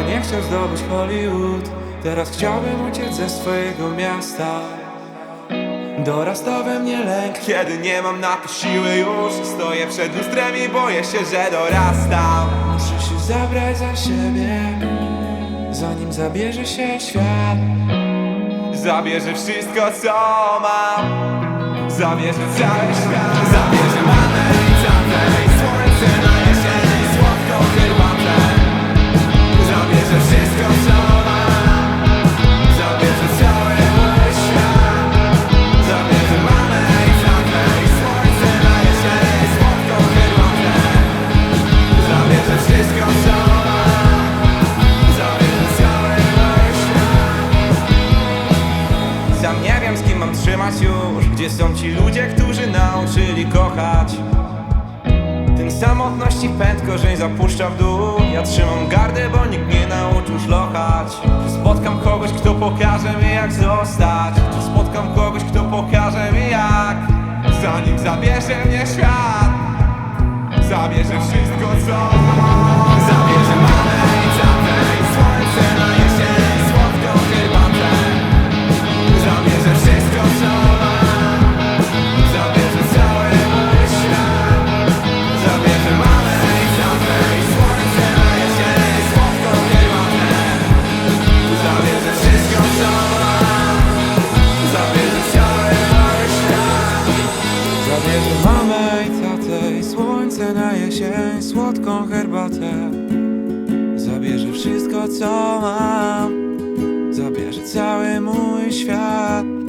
nie chciał zdobyć Hollywood Teraz chciałbym uciec ze swojego miasta. Dorasta we mnie lęk Kiedy nie mam na to siły już. Stoję przed lustrem i boję się, że dorastam. Muszę się zabrać za siebie Zanim zabierze się świat. Zabierze wszystko co mam. Zabierze cały świat. Zabierze mamę już Gdzie są ci ludzie, którzy nauczyli kochać. Ten samotności pęd korzeń zapuszcza w dół. Ja trzymam gardę, bo nikt nie nauczył szlochać. Czy spotkam kogoś, kto pokaże mi jak zostać. Czy spotkam kogoś, kto pokaże mi jak Zanim zabierze mnie świat Zabierze wszystko co słońce na jesień Słodką herbatę. Zabierze wszystko co mam. Zabierze cały mój świat